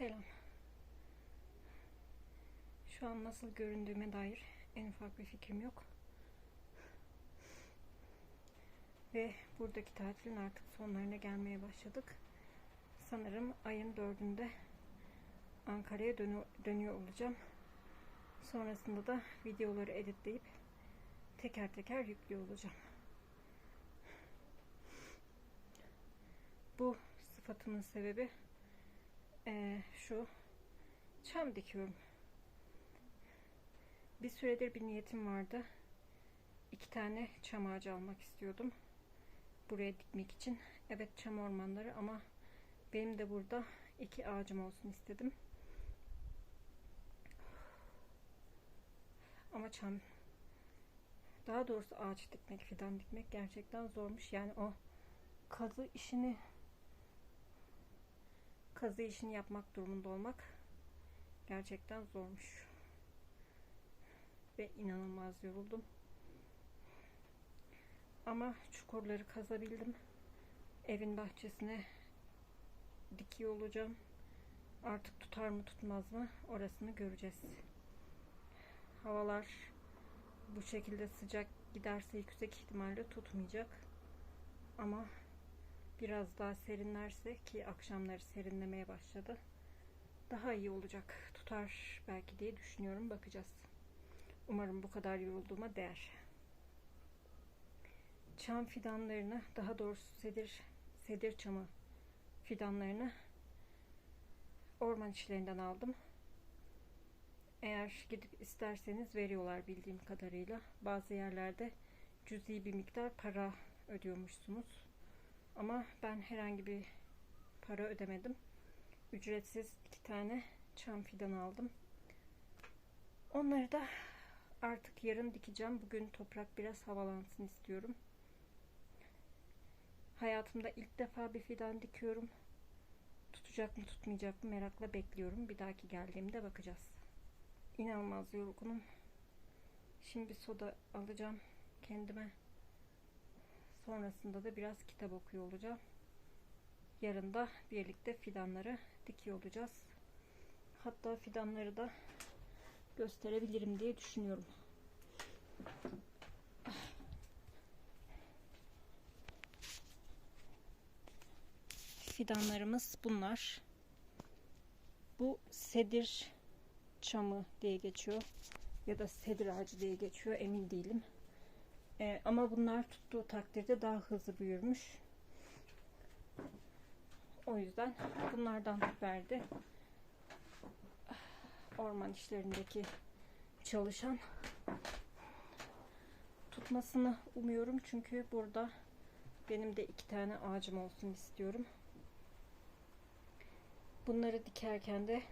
Selam. Şu an nasıl göründüğüme dair en ufak bir fikrim yok. Ve buradaki tatilin artık sonlarına gelmeye başladık. Sanırım ayın dördünde Ankara'ya dönü- dönüyor olacağım. Sonrasında da videoları editleyip teker teker yüklüyor olacağım. Bu sıfatımın sebebi eee, şu çam dikiyorum. Bir süredir bir niyetim vardı. İki tane çam ağacı almak istiyordum. Buraya dikmek için. Evet çam ormanları ama benim de burada iki ağacım olsun istedim. Ama çam daha doğrusu ağaç dikmek, fidan dikmek gerçekten zormuş. Yani o kazı işini kazı işini yapmak durumunda olmak gerçekten zormuş. Ve inanılmaz yoruldum. Ama çukurları kazabildim. Evin bahçesine dikiyor olacağım. Artık tutar mı tutmaz mı orasını göreceğiz. Havalar bu şekilde sıcak giderse yüksek ihtimalle tutmayacak. Ama biraz daha serinlerse ki akşamları serinlemeye başladı. Daha iyi olacak. Tutar belki diye düşünüyorum. Bakacağız. Umarım bu kadar yorulduğuma değer. Çam fidanlarını, daha doğrusu sedir sedir çamı fidanlarını orman işlerinden aldım. Eğer gidip isterseniz veriyorlar bildiğim kadarıyla. Bazı yerlerde cüzi bir miktar para ödüyormuşsunuz. Ama ben herhangi bir para ödemedim. Ücretsiz iki tane çam fidanı aldım. Onları da artık yarın dikeceğim. Bugün toprak biraz havalansın istiyorum. Hayatımda ilk defa bir fidan dikiyorum. Tutacak mı tutmayacak mı merakla bekliyorum. Bir dahaki geldiğimde bakacağız. İnanılmaz yorgunum. Şimdi soda alacağım kendime. Sonrasında da biraz kitap okuyor olacağım. Yarın da birlikte fidanları dikiyor olacağız. Hatta fidanları da gösterebilirim diye düşünüyorum. Fidanlarımız bunlar. Bu sedir çamı diye geçiyor ya da sedir ağacı diye geçiyor emin değilim. Ee, ama bunlar tuttuğu takdirde daha hızlı büyürmüş. O yüzden bunlardan verdi. Orman işlerindeki çalışan tutmasını umuyorum çünkü burada benim de iki tane ağacım olsun istiyorum. Bunları dikerken de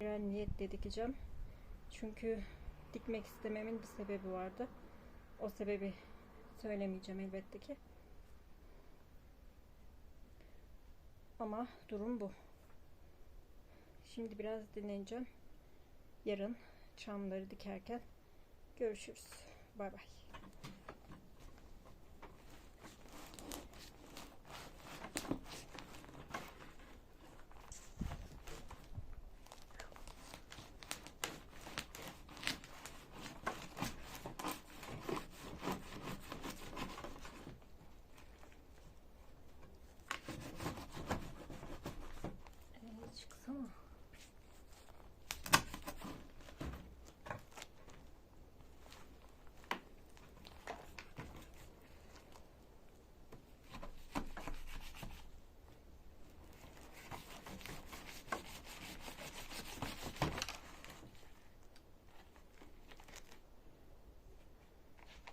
niyetle dikeceğim. Çünkü dikmek istememin bir sebebi vardı. O sebebi söylemeyeceğim elbette ki. Ama durum bu. Şimdi biraz dinleneceğim. Yarın çamları dikerken görüşürüz. Bay bay.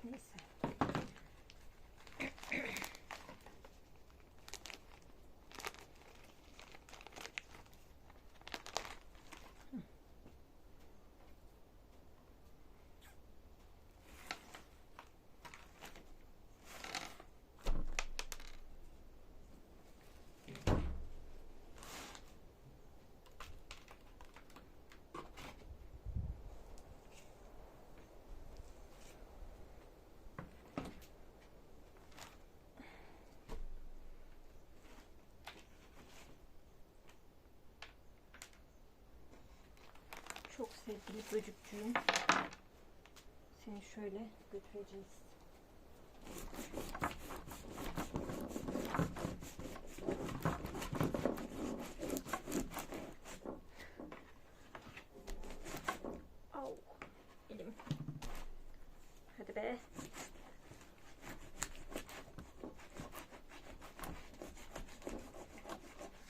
Let me see. Çok sevgili böcükçüğüm. Seni şöyle götüreceğiz. Elim. Hadi be.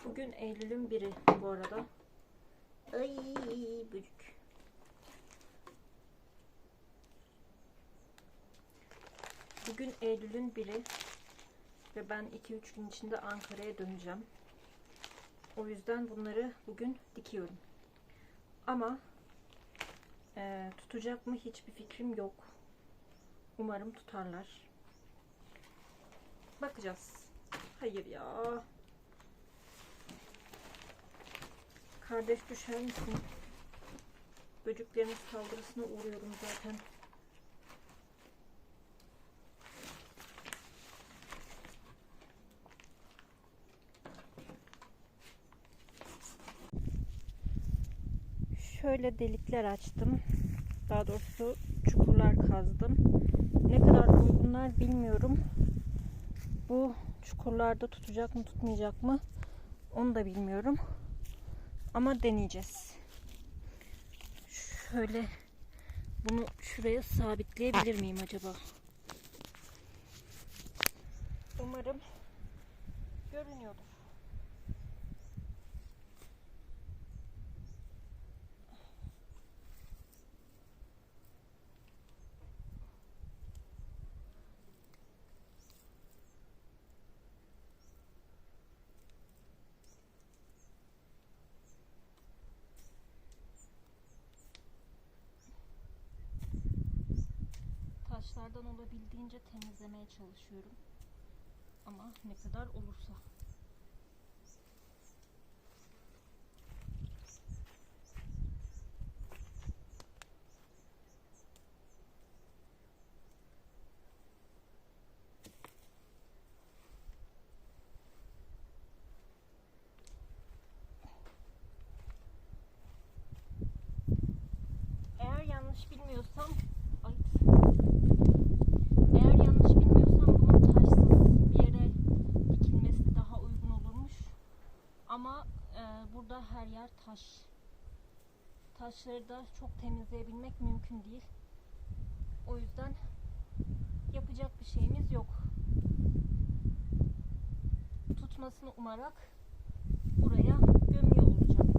Bugün Eylül'ün biri bu arada. Ay böcük. Bugün Eylül'ün biri ve ben 2-3 gün içinde Ankara'ya döneceğim. O yüzden bunları bugün dikiyorum. Ama eee, tutacak mı hiçbir fikrim yok. Umarım tutarlar. Bakacağız. Hayır ya. Kardeş düşer misin? Böceklerin saldırısına uğruyorum zaten. Şöyle delikler açtım. Daha doğrusu çukurlar kazdım. Ne kadar uygunlar bilmiyorum. Bu çukurlarda tutacak mı tutmayacak mı onu da bilmiyorum. Ama deneyeceğiz. Şöyle bunu şuraya sabitleyebilir miyim acaba? Umarım görünüyordur. Taşlardan olabildiğince temizlemeye çalışıyorum. Ama ne kadar olursa. Eğer yanlış bilmiyorsam ay eğer yanlış bilmiyorsam bunun taşsız bir yere dikilmesi daha uygun olurmuş. Ama e, burada her yer taş. Taşları da çok temizleyebilmek mümkün değil. O yüzden yapacak bir şeyimiz yok. Tutmasını umarak buraya gömüyor olacağım.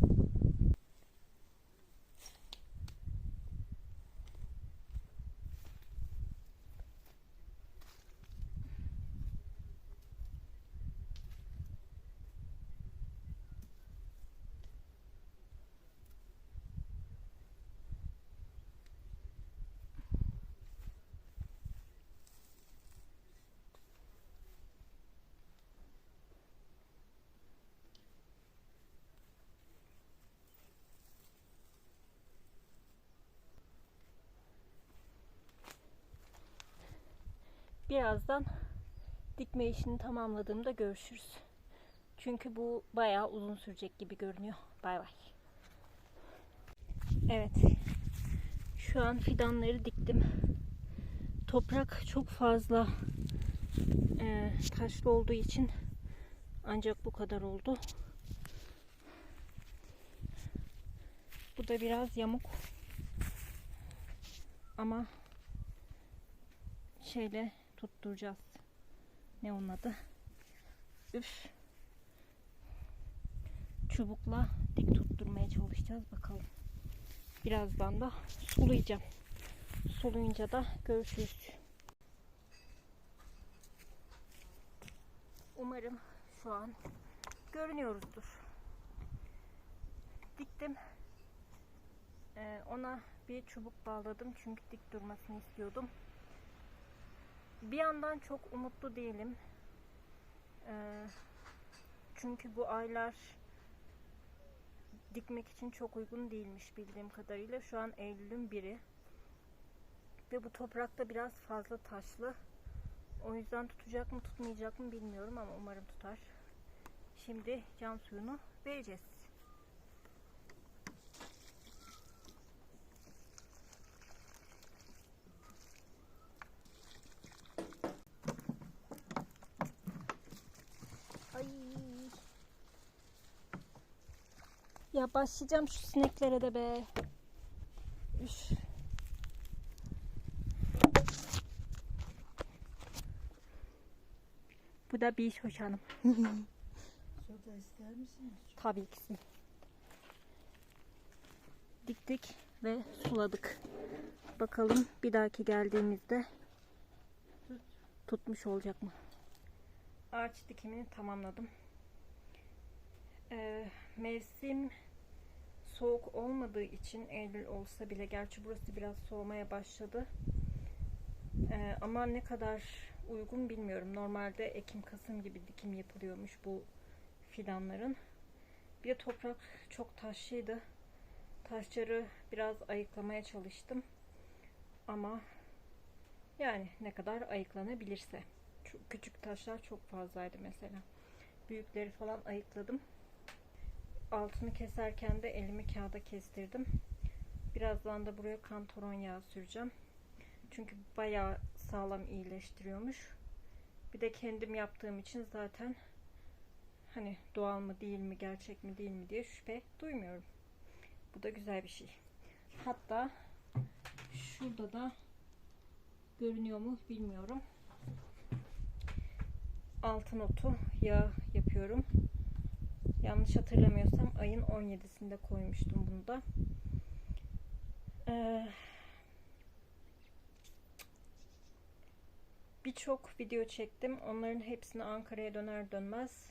Birazdan dikme işini tamamladığımda görüşürüz. Çünkü bu bayağı uzun sürecek gibi görünüyor. Bay bay. Evet. Şu an fidanları diktim. Toprak çok fazla e, taşlı olduğu için ancak bu kadar oldu. Bu da biraz yamuk. Ama şeyle tutturacağız. Ne onun adı? Üf. Çubukla dik tutturmaya çalışacağız bakalım. Birazdan da sulayacağım. Sulayınca da görüşürüz. Umarım şu an görünüyoruzdur. Diktim. Ee, ona bir çubuk bağladım çünkü dik durmasını istiyordum. Bir yandan çok umutlu değilim. Ee, çünkü bu aylar dikmek için çok uygun değilmiş bildiğim kadarıyla. Şu an Eylül'ün biri. Ve bu toprakta biraz fazla taşlı. O yüzden tutacak mı tutmayacak mı bilmiyorum ama umarım tutar. Şimdi can suyunu vereceğiz. Ya başlayacağım şu sineklere de be. Üf. Bu da bir hoş hanım. Soda ister misiniz? Tabii ki. Diktik ve suladık. Bakalım bir dahaki geldiğimizde Tut. tutmuş olacak mı? Ağaç dikimini tamamladım. Ee, mevsim soğuk olmadığı için Eylül olsa bile gerçi burası biraz soğumaya başladı. Ee, ama ne kadar uygun bilmiyorum. Normalde Ekim Kasım gibi dikim yapılıyormuş bu fidanların. Bir de toprak çok taşlıydı. Taşları biraz ayıklamaya çalıştım. Ama yani ne kadar ayıklanabilirse. Çok küçük taşlar çok fazlaydı mesela. Büyükleri falan ayıkladım. Altını keserken de elimi kağıda kestirdim. Birazdan da buraya kantaron yağı süreceğim. Çünkü bayağı sağlam iyileştiriyormuş. Bir de kendim yaptığım için zaten hani doğal mı değil mi gerçek mi değil mi diye şüphe duymuyorum. Bu da güzel bir şey. Hatta şurada da görünüyor mu bilmiyorum. Altın otu yağı yapıyorum. Yanlış hatırlamıyorsam ayın 17'sinde koymuştum bunu da. Ee, Birçok video çektim. Onların hepsini Ankara'ya döner dönmez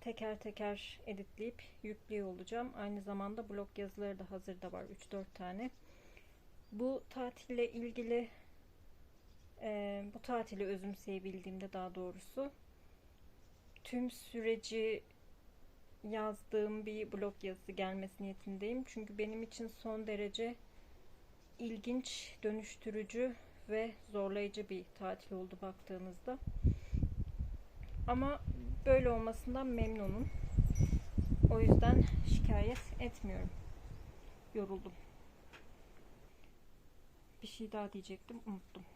teker teker editleyip yüklüyor olacağım. Aynı zamanda blog yazıları da hazırda var. 3-4 tane. Bu tatille ilgili e, bu tatili özümseyebildiğimde daha doğrusu tüm süreci yazdığım bir blog yazısı gelmesi niyetindeyim. Çünkü benim için son derece ilginç, dönüştürücü ve zorlayıcı bir tatil oldu baktığınızda. Ama böyle olmasından memnunum. O yüzden şikayet etmiyorum. Yoruldum. Bir şey daha diyecektim, unuttum.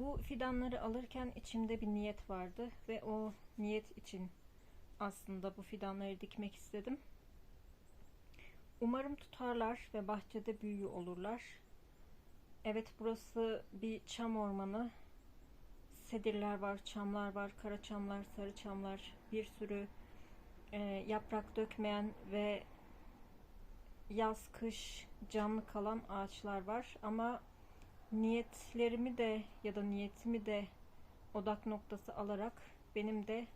Bu fidanları alırken içimde bir niyet vardı ve o niyet için aslında bu fidanları dikmek istedim. Umarım tutarlar ve bahçede büyüğü olurlar. Evet burası bir çam ormanı. Sedirler var, çamlar var, kara çamlar, sarı çamlar, bir sürü e, yaprak dökmeyen ve yaz kış canlı kalan ağaçlar var. Ama niyetlerimi de ya da niyetimi de odak noktası alarak benim de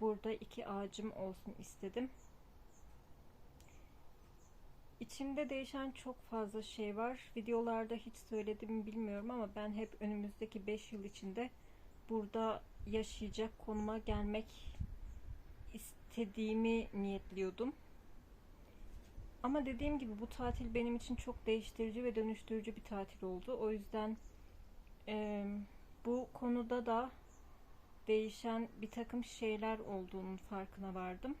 burada iki ağacım olsun istedim. İçimde değişen çok fazla şey var. Videolarda hiç söyledim bilmiyorum ama ben hep önümüzdeki 5 yıl içinde burada yaşayacak konuma gelmek istediğimi niyetliyordum. Ama dediğim gibi bu tatil benim için çok değiştirici ve dönüştürücü bir tatil oldu. O yüzden e, bu konuda da değişen bir takım şeyler olduğunun farkına vardım.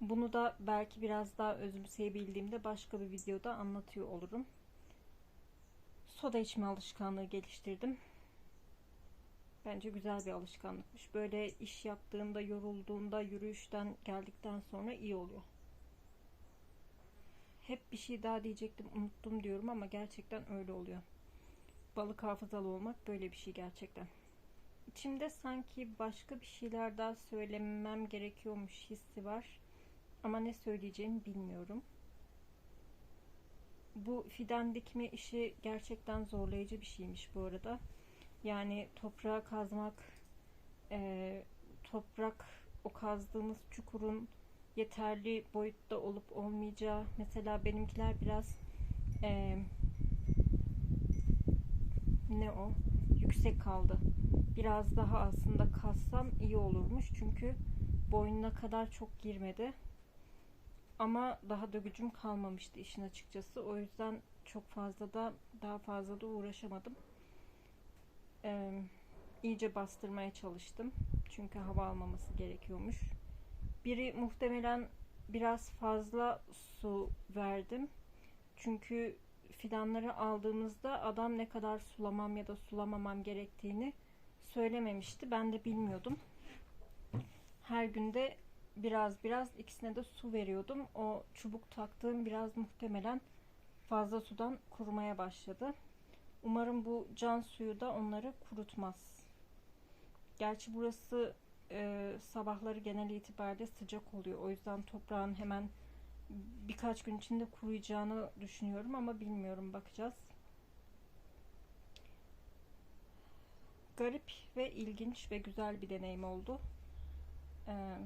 Bunu da belki biraz daha özümseyebildiğimde başka bir videoda anlatıyor olurum. Soda içme alışkanlığı geliştirdim. Bence güzel bir alışkanlıkmış. Böyle iş yaptığında, yorulduğunda, yürüyüşten geldikten sonra iyi oluyor. Hep bir şey daha diyecektim, unuttum diyorum ama gerçekten öyle oluyor. Balık hafızalı olmak böyle bir şey gerçekten. İçimde sanki başka bir şeyler daha söylemem gerekiyormuş hissi var. Ama ne söyleyeceğimi bilmiyorum. Bu fidan dikme işi gerçekten zorlayıcı bir şeymiş bu arada. Yani toprağa kazmak, e, toprak o kazdığımız çukurun yeterli boyutta olup olmayacağı. Mesela benimkiler biraz e, ne o? Yüksek kaldı. Biraz daha aslında kassam iyi olurmuş. Çünkü boynuna kadar çok girmedi. Ama daha da gücüm kalmamıştı işin açıkçası. O yüzden çok fazla da daha fazla da uğraşamadım. Ee, iyice bastırmaya çalıştım. Çünkü hava almaması gerekiyormuş. Biri muhtemelen biraz fazla su verdim. Çünkü fidanları aldığımızda adam ne kadar sulamam ya da sulamamam gerektiğini söylememişti. Ben de bilmiyordum. Her günde biraz biraz ikisine de su veriyordum. O çubuk taktığım biraz muhtemelen fazla sudan kurumaya başladı. Umarım bu can suyu da onları kurutmaz. Gerçi burası e, sabahları genel itibariyle sıcak oluyor. O yüzden toprağın hemen birkaç gün içinde kuruyacağını düşünüyorum ama bilmiyorum bakacağız. Garip ve ilginç ve güzel bir deneyim oldu. Ee,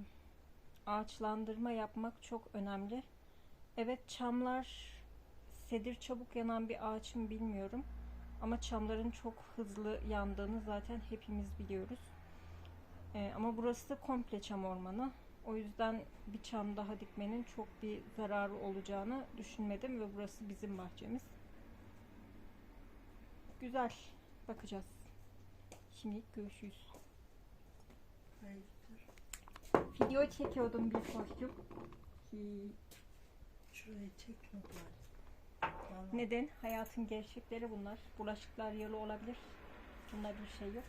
ağaçlandırma yapmak çok önemli. Evet çamlar sedir çabuk yanan bir ağaç mı bilmiyorum. Ama çamların çok hızlı yandığını zaten hepimiz biliyoruz. Ee, ama burası da komple çam ormanı. O yüzden bir çam daha dikmenin çok bir zararı olacağını düşünmedim ve burası bizim bahçemiz. Güzel. Bakacağız. Şimdilik görüşürüz. Hayırdır? Video çekiyordum bir koştum. Şurayı çekme bari. Neden? Hayatın gerçekleri bunlar. Bulaşıklar yalı olabilir. Bunda bir şey yok.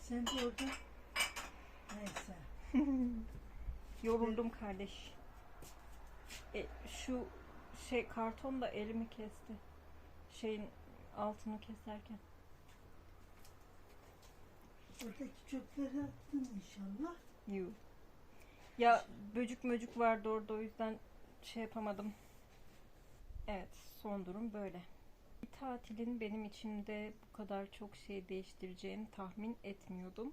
Sen de orada. Neyse. Yoruldum kardeş. E, şu şey karton da elimi kesti. Şeyin altını keserken. Oradaki çöpleri attın inşallah. Yuh. Ya böcük möcük vardı orada o yüzden şey yapamadım. Evet son durum böyle. Bir tatilin benim içimde bu kadar çok şey değiştireceğini tahmin etmiyordum.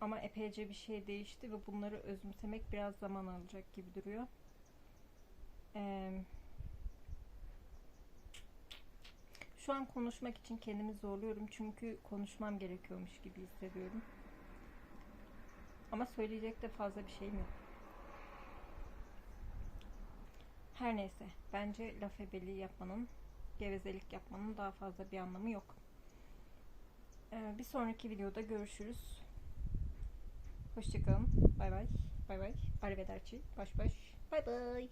Ama epeyce bir şey değişti ve bunları özümsemek biraz zaman alacak gibi duruyor. Eee şu an konuşmak için kendimi zorluyorum çünkü konuşmam gerekiyormuş gibi hissediyorum. Ama söyleyecek de fazla bir şeyim yok. Her neyse. Bence laf ebeliği yapmanın, gevezelik yapmanın daha fazla bir anlamı yok. Ee, bir sonraki videoda görüşürüz. Hoşçakalın. Bay bay. Bay bay. Arrivederci. Baş baş. Bay bay.